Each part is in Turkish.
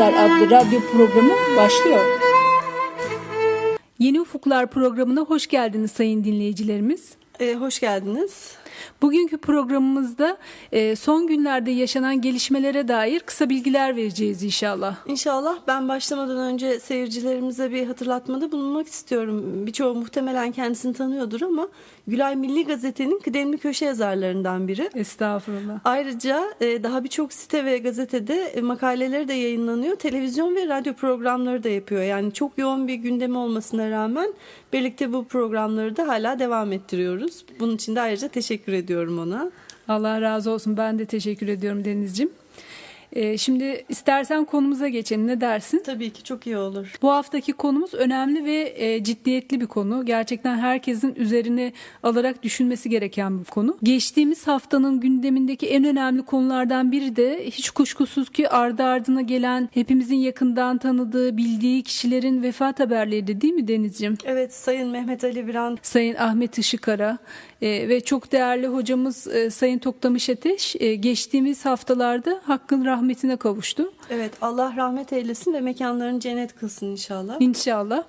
Ufuklar adlı radyo programı başlıyor. Yeni Ufuklar programına hoş geldiniz sayın dinleyicilerimiz. Ee, hoş geldiniz. Bugünkü programımızda e, son günlerde yaşanan gelişmelere dair kısa bilgiler vereceğiz inşallah. İnşallah ben başlamadan önce seyircilerimize bir hatırlatmada bulunmak istiyorum. Birçoğu muhtemelen kendisini tanıyordur ama Gülay Milli Gazete'nin kıdemli köşe yazarlarından biri. Estağfurullah. Ayrıca e, daha birçok site ve gazetede e, makaleleri de yayınlanıyor. Televizyon ve radyo programları da yapıyor. Yani çok yoğun bir gündemi olmasına rağmen birlikte bu programları da hala devam ettiriyoruz. Bunun için de ayrıca teşekkür ediyorum ona. Allah razı olsun. Ben de teşekkür ediyorum Deniz'ciğim. Ee, şimdi istersen konumuza geçelim. Ne dersin? Tabii ki çok iyi olur. Bu haftaki konumuz önemli ve e, ciddiyetli bir konu. Gerçekten herkesin üzerine alarak düşünmesi gereken bir konu. Geçtiğimiz haftanın gündemindeki en önemli konulardan biri de hiç kuşkusuz ki ardı ardına gelen hepimizin yakından tanıdığı, bildiği kişilerin vefat haberleri değil mi Denizciğim? Evet Sayın Mehmet Ali Biran. Sayın Ahmet Işıkara e, ve çok değerli hocamız e, Sayın Toktamış Ateş e, geçtiğimiz haftalarda hakkın rahmetine kavuştu. Evet Allah rahmet eylesin ve mekanlarını cennet kılsın inşallah. İnşallah.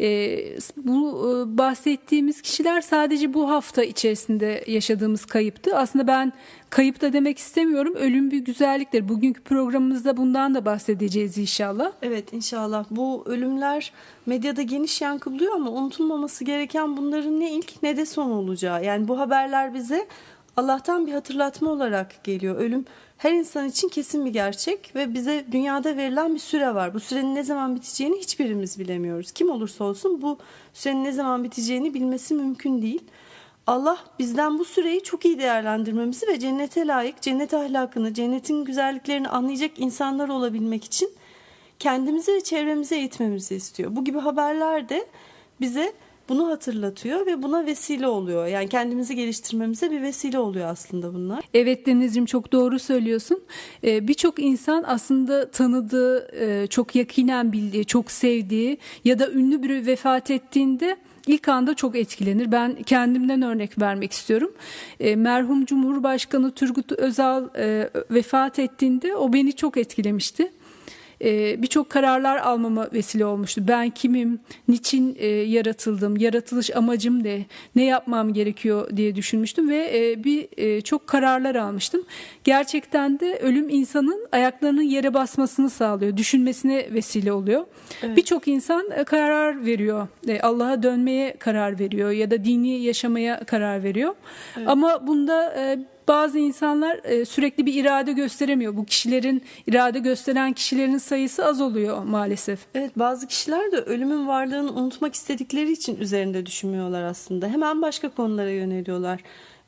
E, bu e, bahsettiğimiz kişiler sadece bu hafta içerisinde yaşadığımız kayıptı. Aslında ben kayıp da demek istemiyorum. Ölüm bir güzelliktir. Bugünkü programımızda bundan da bahsedeceğiz inşallah. Evet inşallah. Bu ölümler medyada geniş yankı buluyor ama unutulmaması gereken bunların ne ilk ne de son olacağı. Yani bu haberler bize Allah'tan bir hatırlatma olarak geliyor. Ölüm her insan için kesin bir gerçek ve bize dünyada verilen bir süre var. Bu sürenin ne zaman biteceğini hiçbirimiz bilemiyoruz. Kim olursa olsun bu sürenin ne zaman biteceğini bilmesi mümkün değil. Allah bizden bu süreyi çok iyi değerlendirmemizi ve cennete layık, cennet ahlakını, cennetin güzelliklerini anlayacak insanlar olabilmek için kendimize ve çevremize eğitmemizi istiyor. Bu gibi haberler de bize bunu hatırlatıyor ve buna vesile oluyor. Yani kendimizi geliştirmemize bir vesile oluyor aslında bunlar. Evet Deniz'ciğim çok doğru söylüyorsun. Ee, Birçok insan aslında tanıdığı, e, çok yakinen bildiği, çok sevdiği ya da ünlü biri vefat ettiğinde ilk anda çok etkilenir. Ben kendimden örnek vermek istiyorum. E, merhum Cumhurbaşkanı Turgut Özal e, vefat ettiğinde o beni çok etkilemişti e, birçok kararlar almama vesile olmuştu. Ben kimim, niçin e, yaratıldım, yaratılış amacım ne, ne yapmam gerekiyor diye düşünmüştüm ve e, bir e, çok kararlar almıştım. Gerçekten de ölüm insanın ayaklarının yere basmasını sağlıyor, düşünmesine vesile oluyor. Evet. Birçok insan e, karar veriyor, e, Allah'a dönmeye karar veriyor ya da dini yaşamaya karar veriyor. Evet. Ama bunda e, bazı insanlar e, sürekli bir irade gösteremiyor. Bu kişilerin irade gösteren kişilerin sayısı az oluyor maalesef. Evet bazı kişiler de ölümün varlığını unutmak istedikleri için üzerinde düşünmüyorlar aslında. Hemen başka konulara yöneliyorlar.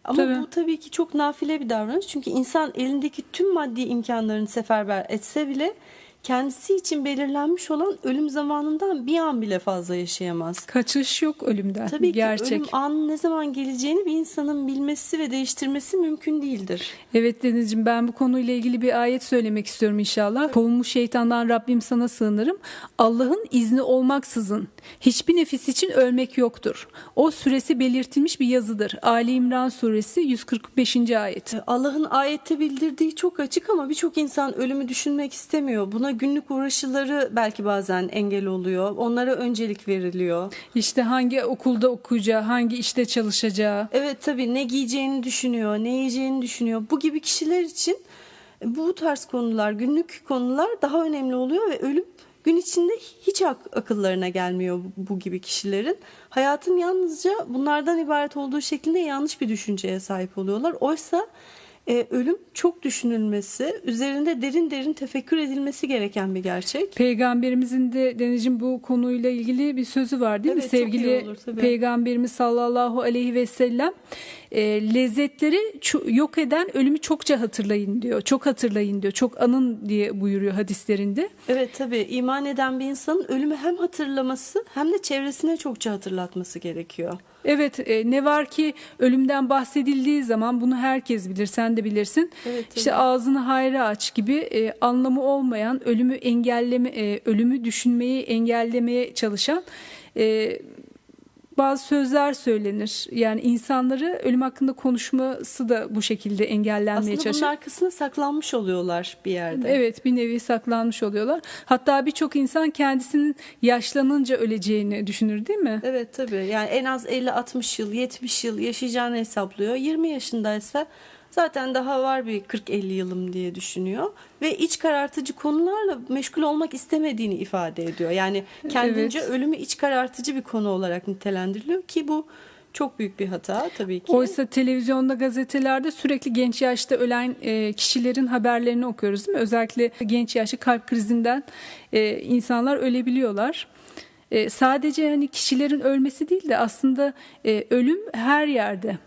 Ama tabii. bu tabii ki çok nafile bir davranış. Çünkü insan elindeki tüm maddi imkanlarını seferber etse bile kendisi için belirlenmiş olan ölüm zamanından bir an bile fazla yaşayamaz. Kaçış yok ölümden. Tabii Gerçek. ki ölüm anı ne zaman geleceğini bir insanın bilmesi ve değiştirmesi mümkün değildir. Evet Denizciğim ben bu konuyla ilgili bir ayet söylemek istiyorum inşallah. Kovulmuş şeytandan Rabbim sana sığınırım. Allah'ın izni olmaksızın hiçbir nefis için ölmek yoktur. O süresi belirtilmiş bir yazıdır. Ali İmran suresi 145. ayet. Allah'ın ayette bildirdiği çok açık ama birçok insan ölümü düşünmek istemiyor. Buna günlük uğraşıları belki bazen engel oluyor. Onlara öncelik veriliyor. İşte hangi okulda okuyacağı, hangi işte çalışacağı. Evet tabii ne giyeceğini düşünüyor, ne yiyeceğini düşünüyor. Bu gibi kişiler için bu tarz konular, günlük konular daha önemli oluyor ve ölüm gün içinde hiç ak- akıllarına gelmiyor bu, bu gibi kişilerin. Hayatın yalnızca bunlardan ibaret olduğu şeklinde yanlış bir düşünceye sahip oluyorlar. Oysa e, ölüm çok düşünülmesi, üzerinde derin derin tefekkür edilmesi gereken bir gerçek. Peygamberimizin de Deniz'cim bu konuyla ilgili bir sözü var değil evet, mi? Sevgili olur, Peygamberimiz sallallahu aleyhi ve sellem e, lezzetleri yok eden ölümü çokça hatırlayın diyor. Çok hatırlayın diyor. Çok anın diye buyuruyor hadislerinde. Evet tabi iman eden bir insanın ölümü hem hatırlaması hem de çevresine çokça hatırlatması gerekiyor. Evet e, ne var ki ölümden bahsedildiği zaman bunu herkes bilir sen de bilirsin. Evet, işte evet. ağzını hayra aç gibi e, anlamı olmayan ölümü engelleme e, ölümü düşünmeyi engellemeye çalışan e, bazı sözler söylenir. Yani insanları ölüm hakkında konuşması da bu şekilde engellenmeye Aslında bunun çalışır. arkasına saklanmış oluyorlar bir yerde. Evet bir nevi saklanmış oluyorlar. Hatta birçok insan kendisinin yaşlanınca öleceğini düşünür değil mi? Evet tabii. Yani en az 50-60 yıl, 70 yıl yaşayacağını hesaplıyor. 20 yaşındaysa zaten daha var bir 40-50 yılım diye düşünüyor. Ve iç karartıcı konularla meşgul olmak istemediğini ifade ediyor. Yani kendince Evet. ölümü iç karartıcı bir konu olarak nitelendiriliyor ki bu çok büyük bir hata tabii ki. Oysa televizyonda, gazetelerde sürekli genç yaşta ölen e, kişilerin haberlerini okuyoruz değil mi? Özellikle genç yaşta kalp krizinden e, insanlar ölebiliyorlar. E, sadece hani kişilerin ölmesi değil de aslında e, ölüm her yerde.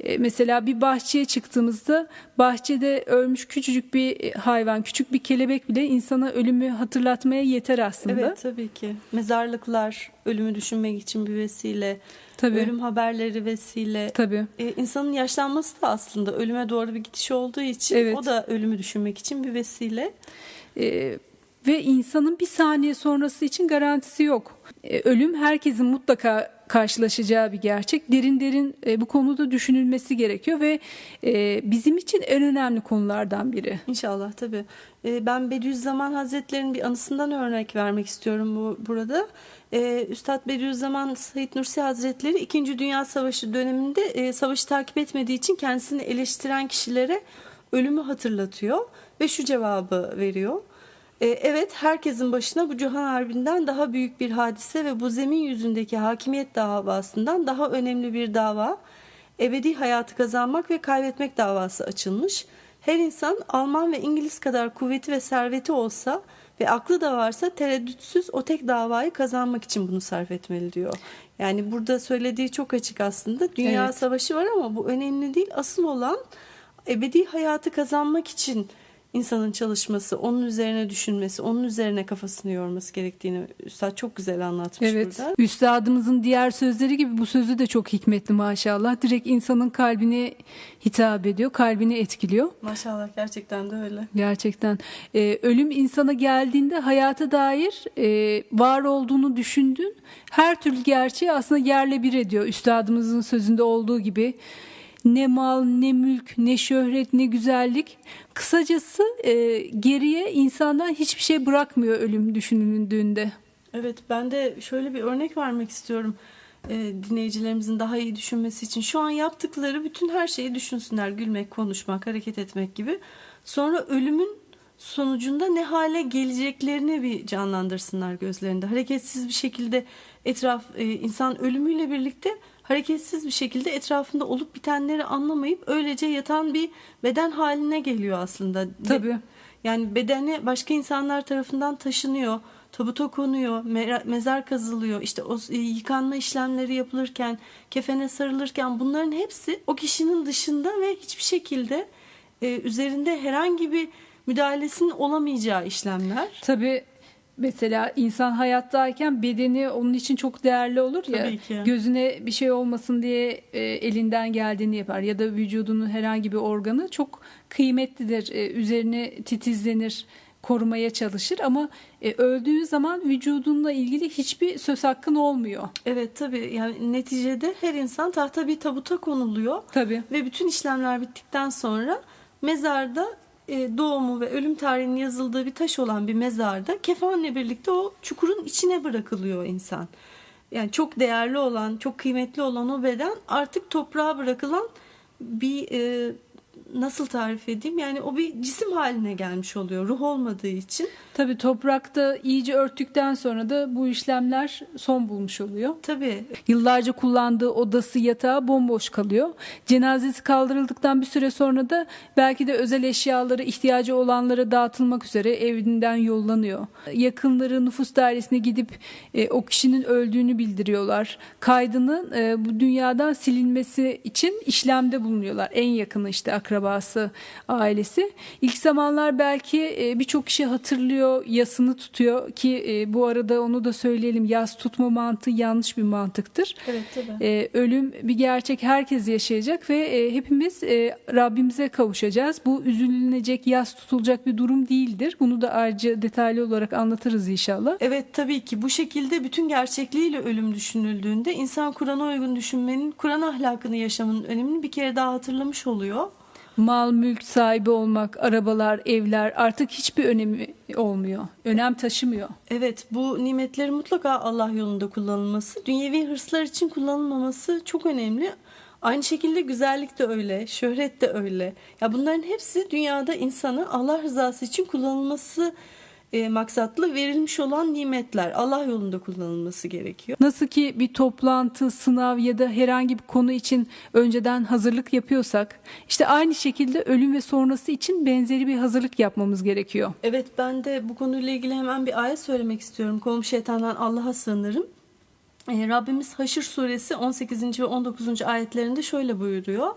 E, Mesela bir bahçeye çıktığımızda bahçede ölmüş küçücük bir e, hayvan, küçük bir kelebek bile insana ölümü hatırlatmaya yeter aslında. Evet tabii ki. Mezarlıklar ölümü düşünmek için bir vesile. Tabii. Ölüm haberleri vesile. Tabii. Ee, insanın yaşlanması da aslında ölüme doğru bir gidiş olduğu için Evet. o da ölümü düşünmek için bir vesile. Ee, ve insanın bir saniye sonrası için garantisi yok. Ee, ölüm herkesin mutlaka karşılaşacağı bir gerçek. Derin derin e, bu konuda düşünülmesi gerekiyor ve e, bizim için en önemli konulardan biri. İnşallah tabii. Ee, ben Bediüzzaman Hazretleri'nin bir anısından örnek vermek istiyorum bu burada. Ee, Üstad Bediüzzaman Said Nursi Hazretleri 2. Dünya Savaşı döneminde e, savaşı takip etmediği için kendisini eleştiren kişilere ölümü hatırlatıyor ve şu cevabı veriyor. Ee, Evet, herkesin başına bu Cihan Harbi'nden daha büyük bir hadise ve bu zemin yüzündeki hakimiyet davasından daha önemli bir dava, ebedi hayatı kazanmak ve kaybetmek davası açılmış. Her insan Alman ve İngiliz kadar kuvveti ve serveti olsa ve aklı da varsa tereddütsüz o tek davayı kazanmak için bunu sarf etmeli diyor. Yani burada söylediği çok açık aslında. Dünya Evet. savaşı var ama bu önemli değil. Asıl olan ebedi hayatı kazanmak için insanın çalışması, onun üzerine düşünmesi, onun üzerine kafasını yorması gerektiğini Üstad çok güzel anlatmış Evet. burada. Üstadımızın diğer sözleri gibi bu sözü de çok hikmetli maşallah. Direkt insanın kalbine hitap ediyor, kalbini etkiliyor. Maşallah gerçekten de öyle. Gerçekten Ee, ölüm insana geldiğinde hayata dair e, var olduğunu düşündüğün her türlü gerçeği aslında yerle bir ediyor. Üstadımızın sözünde olduğu gibi ne mal, ne mülk, ne şöhret, ne güzellik. Kısacası e, geriye insandan hiçbir şey bırakmıyor ölüm düşünüldüğünde. Evet ben de şöyle bir örnek vermek istiyorum e, dinleyicilerimizin daha iyi düşünmesi için. Şu an yaptıkları bütün her şeyi düşünsünler. Gülmek, konuşmak, hareket etmek gibi. Sonra ölümün sonucunda ne hale geleceklerini bir canlandırsınlar gözlerinde. Hareketsiz bir şekilde etraf e, insan ölümüyle birlikte hareketsiz bir şekilde etrafında olup bitenleri anlamayıp öylece yatan bir beden haline geliyor aslında. Tabii. Yani bedeni başka insanlar tarafından taşınıyor, tabuta konuyor, mezar kazılıyor. İşte o e, yıkanma işlemleri yapılırken, kefene sarılırken bunların hepsi o kişinin dışında ve hiçbir şekilde e, üzerinde herhangi bir müdahalesinin olamayacağı işlemler. Tabii mesela insan hayattayken bedeni onun için çok değerli olur ya. Tabii ki. Gözüne bir şey olmasın diye e, elinden geldiğini yapar ya da vücudunun herhangi bir organı çok kıymetlidir. E, üzerine titizlenir, korumaya çalışır ama e, öldüğü zaman vücudunla ilgili hiçbir söz hakkın olmuyor. Evet tabii yani neticede her insan tahta bir tabuta konuluyor. Tabii. Ve bütün işlemler bittikten sonra mezarda doğumu ve ölüm tarihinin yazıldığı bir taş olan bir mezarda kefenle birlikte o çukurun içine bırakılıyor insan. Yani çok değerli olan, çok kıymetli olan o beden artık toprağa bırakılan bir e, nasıl tarif edeyim? Yani o bir cisim haline gelmiş oluyor ruh olmadığı için. Tabii toprakta iyice örttükten sonra da bu işlemler son bulmuş oluyor. Tabii Yıllarca kullandığı odası yatağı bomboş kalıyor. Cenazesi kaldırıldıktan bir süre sonra da belki de özel eşyaları ihtiyacı olanlara dağıtılmak üzere evinden yollanıyor. Yakınları nüfus dairesine gidip e, o kişinin öldüğünü bildiriyorlar. Kaydının e, bu dünyadan silinmesi için işlemde bulunuyorlar. En yakını işte akrabaları akrabası, ailesi. İlk zamanlar belki e, birçok kişi hatırlıyor, yasını tutuyor ki e, bu arada onu da söyleyelim yas tutma mantığı yanlış bir mantıktır. Evet tabii. E, ölüm bir gerçek herkes yaşayacak ve e, hepimiz e, Rabbimize kavuşacağız. Bu üzülünecek, yas tutulacak bir durum değildir. Bunu da ayrıca detaylı olarak anlatırız inşallah. Evet tabii ki bu şekilde bütün gerçekliğiyle ölüm düşünüldüğünde insan Kur'an'a uygun düşünmenin, Kur'an ahlakını yaşamanın önemini bir kere daha hatırlamış oluyor. Mal, mülk sahibi olmak, arabalar, evler artık hiçbir önemi olmuyor. Önem taşımıyor. Evet bu nimetlerin mutlaka Allah yolunda kullanılması, dünyevi hırslar için kullanılmaması çok önemli. Aynı şekilde güzellik de öyle, şöhret de öyle. Ya bunların hepsi dünyada insana Allah rızası için kullanılması e, maksatlı verilmiş olan nimetler. Allah yolunda kullanılması gerekiyor. Nasıl ki bir toplantı, sınav ya da herhangi bir konu için önceden hazırlık yapıyorsak, işte aynı şekilde ölüm ve sonrası için benzeri bir hazırlık yapmamız gerekiyor. Evet ben de bu konuyla ilgili hemen bir ayet söylemek istiyorum. Kolum şeytandan Allah'a sığınırım. Ee, Rabbimiz Haşr suresi 18. ve 19. ayetlerinde şöyle buyuruyor.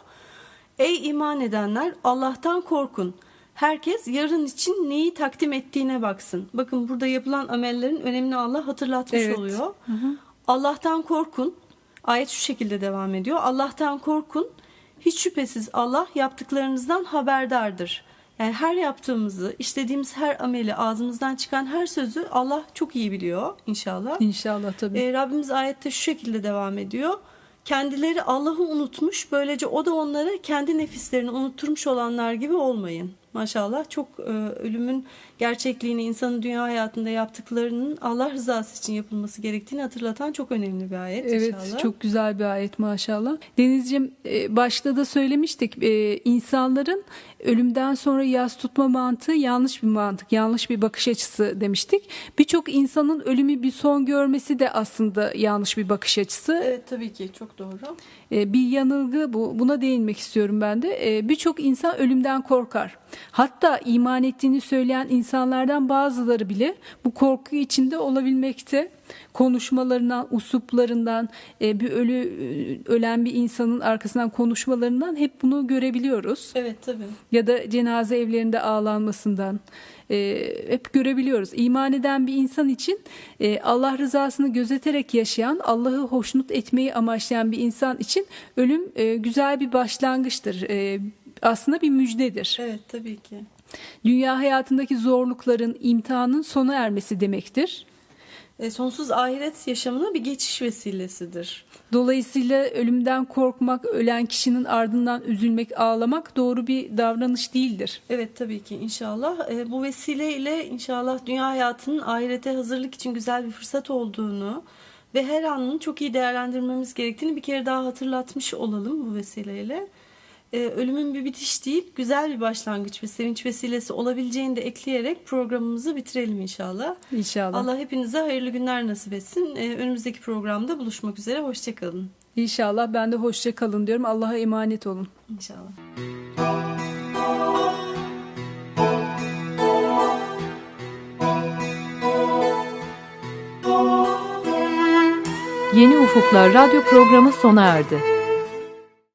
Ey iman edenler Allah'tan korkun. Herkes yarın için neyi takdim ettiğine baksın. Bakın burada yapılan amellerin önemini Allah hatırlatmış Evet. oluyor. Allah'tan korkun. Ayet şu şekilde devam ediyor. Allah'tan korkun. Hiç şüphesiz Allah yaptıklarınızdan haberdardır. Yani her yaptığımızı, işlediğimiz her ameli, ağzımızdan çıkan her sözü Allah çok iyi biliyor inşallah. İnşallah tabii. Ee, Rabbimiz ayette şu şekilde devam ediyor. Kendileri Allah'ı unutmuş, böylece o da onlara kendi nefislerini unutturmuş olanlar gibi olmayın. Maşallah çok e, ölümün gerçekliğini, insanın dünya hayatında yaptıklarının Allah rızası için yapılması gerektiğini hatırlatan çok önemli bir ayet Evet inşallah. çok güzel bir ayet maşallah. Denizciğim e, başta da söylemiştik e, insanların ölümden sonra yas tutma mantığı yanlış bir mantık, yanlış bir bakış açısı demiştik. Birçok insanın ölümü bir son görmesi de aslında yanlış bir bakış açısı. Evet tabii ki çok doğru. E, bir yanılgı bu. Buna değinmek istiyorum ben de. E, Birçok insan ölümden korkar. Hatta iman ettiğini söyleyen insanlardan bazıları bile bu korku içinde olabilmekte. Konuşmalarından, usuplarından, e, bir ölü e, ölen bir insanın arkasından konuşmalarından hep bunu görebiliyoruz. Evet tabii. Ya da cenaze evlerinde ağlanmasından e, hep görebiliyoruz. İman eden bir insan için e, Allah rızasını gözeterek yaşayan, Allah'ı hoşnut etmeyi amaçlayan bir insan için ölüm e, güzel bir başlangıçtır. E, aslında bir müjdedir. Evet tabii ki. Dünya hayatındaki zorlukların, imtihanın sona ermesi demektir. E, sonsuz ahiret yaşamına bir geçiş vesilesidir. Dolayısıyla ölümden korkmak, ölen kişinin ardından üzülmek, ağlamak doğru bir davranış değildir. Evet tabii ki inşallah. E, bu vesileyle inşallah dünya hayatının ahirete hazırlık için güzel bir fırsat olduğunu ve her anını çok iyi değerlendirmemiz gerektiğini bir kere daha hatırlatmış olalım bu vesileyle. E, ölümün bir bitiş değil, güzel bir başlangıç ve sevinç vesilesi olabileceğini de ekleyerek programımızı bitirelim inşallah. İnşallah. Allah hepinize hayırlı günler nasip etsin. E, önümüzdeki programda buluşmak üzere. Hoşçakalın. İnşallah ben de hoşça kalın diyorum. Allah'a emanet olun. İnşallah. Yeni Ufuklar radyo programı sona erdi.